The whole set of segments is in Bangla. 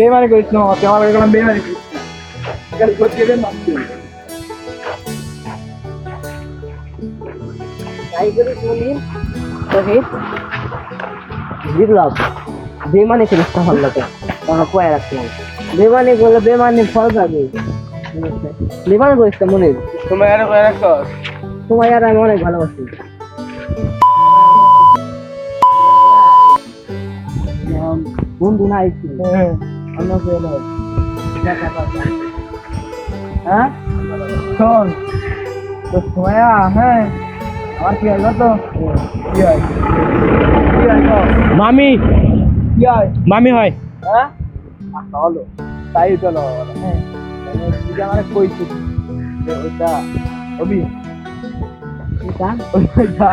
বেমানি করিস না তুই আমার কোনো বেমানি করিস না। খালি মারতে হবে। বিপ্লব বেমানি করিস না ভালো লাগে তখন কয়ে রাখলাম বেমানি করলে বেমানি ফল পাবে। বেমানি করিস না মনে তোমার আর আর একটা তোমায় আর আমি অনেক ভালোবাসি। বন্ধু নাই। ছিল অন্য কেউ। হ্যাঁ শোন তো হ্যাঁ আমার কি হয় তো কি হয় কি হয় তো? মামি কি হয় মামি হয় হ্যাঁ আচ্ছা, হলো তাই চলো হ্যাঁ তুই আমার কইছিস যে ওইটা অবি ওইটা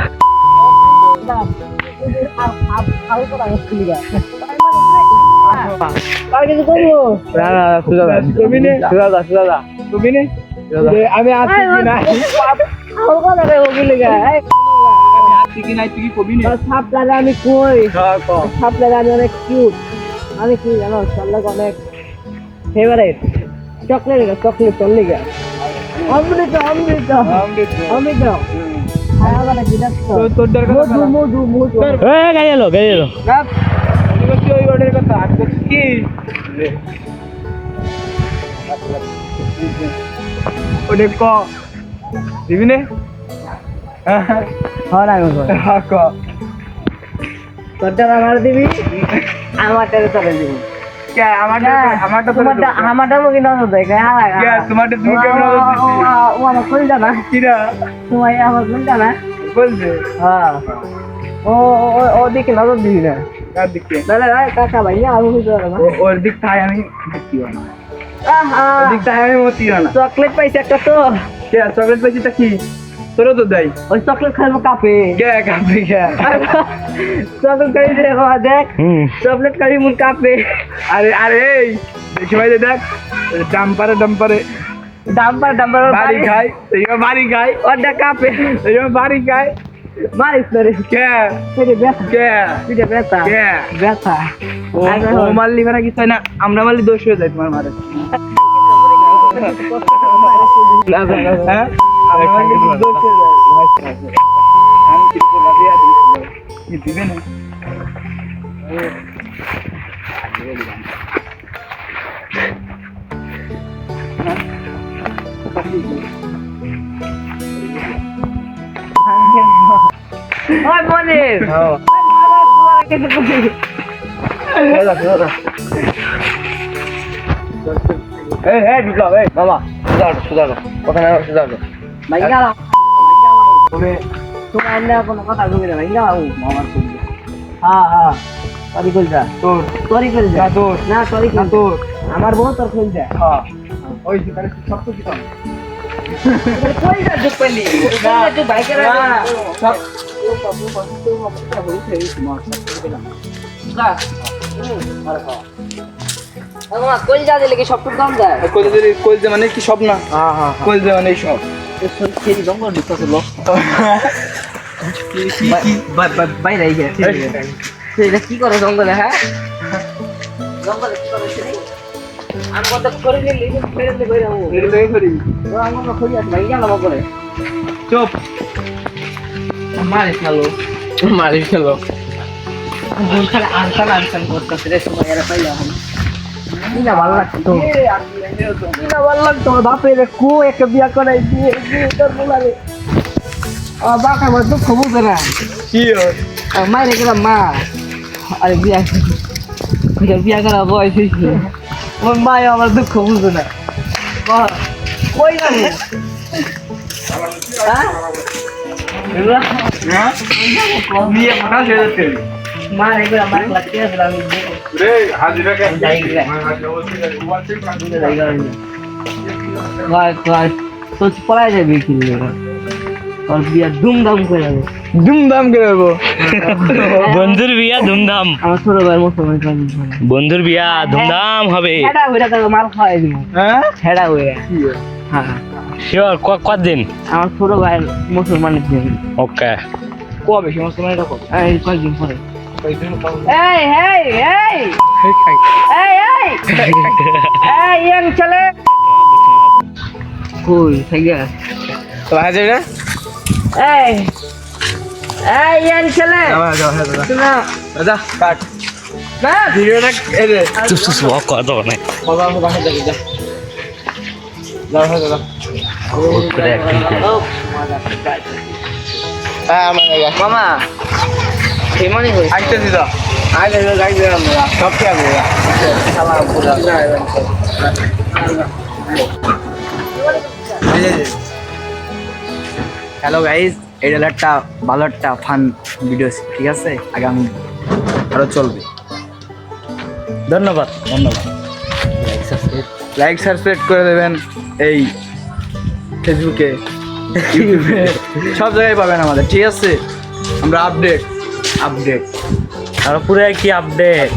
আর না আমি আসছি কি না আমি হ্যাঁ অনেক কিউট আমি কি জানো চল্লে অনেক ফেভারিট চকলেট চকলেট চললে গা অমৃত অমৃত অমৃত অমৃত মানে তোর দরকার মধু মধু মধু গাড়ি এলো গাড়ি এলো অর্ডারের কথা আমি বলছি কি? ওটা ক? দিবি নে? দিবি আমারটা তোরে দিবি। কে? আমারটা আমারটা তো তোমারটা আমারটা মুখে নজর দেয় কে? তোমারটা তুমি কেমন নজর দিছি ও আমার কই জানা কিরা? তোমার আমার কই জানা বলছে। হ্যাঁ। ও ও- ও ও নজর দিবি না। কার দিকে দাদা ভাই কাকা ভাই আমি বুঝতে পারব না। ওর দিক তাই আমি দেখি না আহা! দিক তাই আমি মতি না চকলেট পাইছে একটা তো। কে চকলেট পেয়েছিটা কি? তোরও তো দেয়। ওই চকলেট খাইবো কাপে। কে কাপড়ি কে? চকলেট খাই দে বাবা, দেখ। চকলেট খাই মুন কাপে। আরে আরে এই ভাই দেখ। ডাম্পারে ডাম্পারে। ডাম্পার ডাম্পার বাড়ি খাই বাড়ি খাই। ওটা কাপে। বাড়ি খাই। মারিস না রে কে? পেটে ব্যথা। কে? পেটে ব্যথা। কে? ব্যথা। ও মারলি মানে কি না? আমরা মারলি দোষ হয়ে যায় তোমার মারে। হ্যাঁ? আমরা মারলি দোষ ওই মনির হ্যাঁ এই এই বিপ্লব এই মামা সুধার সুধার কথা না সুধার ভাইঙ্গা তবে তোমার না কোনো কথা কইবে না। ভাইঙ্গা লাও মামার কইবে হ্যাঁ হ্যাঁ সরি কইল যা তোর সরি কইল যা না তোর না সরি না। কইল তোর আমার বউ তোর কইল যা হ্যাঁ ওই যে তাহলে সব তো আমার দিলে কি সবটুক দাম যায় কই যে কই মানে কি সব না হ্যাঁ হ্যাঁ কই যে মানে সব কি কি বাইরে গেছে কি করে জঙ্গলে হ্যাঁ জঙ্গলে কি করে করে নিলি? কইরা ও। করি। আমার আছে ভাই চুপ। ভুল আনসান আনসান করতেছে রে সময় এরা পাইলাম কি না ভালো লাগতো না ভালো লাগতো বাপে রে কো একটা বিয়া করাই দিয়ে দিয়ে তোর বলারে আ বাকা আমার দুঃখ বুঝে না। কি আর মাইরে গেলাম মা। আরে বিয়া বিয়া করা বয়স হয়েছে আমার মা আমার দুঃখ বুঝে না। কই যাব হ্যাঁ? হ্যাঁ বিয়ে ফাটা হয়ে যাচ্ছে। মা রেগুলা মা লাগতে আছে আমি দেখো রে হাজিরা কে যাই গে দুটো জায়গা হইল ভাই ভাই তো পলাই যাবে কি বিয়া ধুমধাম করে যাবে? ধুমধাম করে দেবো। বন্ধুর বিয়া ধুমধাম। আমার ছোট ভাইয়ের মতো বন্ধুর বিয়া ধুমধাম হবে। হেডা হইরা তো মাল খাওয়াই দিব। হ্যাঁ? হেডা হইরা। হ্যাঁ। শিওর কদিন আমার ছোট ভাইয়ের মুসলমানের দিন। ওকে। কবে? সমস্ত মানে রকম এই কয়েকদিন পরে। এই এই এই এই এই এই এই ইয়াং ছেলে! কই? থেকে হ্যাঁ এই। এই ইয়াং ছেলে যাওয়া যাওয়া দাদা শোনা। দাদা কাট। না ভিডিওটা এই রে চুপ চুপ চুপ কথা নাই বাবা আমার বাসা যাবে যা। যাও হ্যাঁ দাদা হ্যাঁ আমার জায়গা মামা গাই সব কি পুরা হ্যালো গাইজ এটা হলো একটা ভালো একটা ফান ভিডিও ঠিক আছে? আগামী আরও চলবে। ধন্যবাদ ধন্যবাদ। লাইক সাবস্ক্রাইব করে দেবেন এই ফেসবুকে ইউটিউবে সব জায়গায় পাবেন আমাদের ঠিক আছে? আমরা আপডেট আপডেট আর পুরো কি আপডেট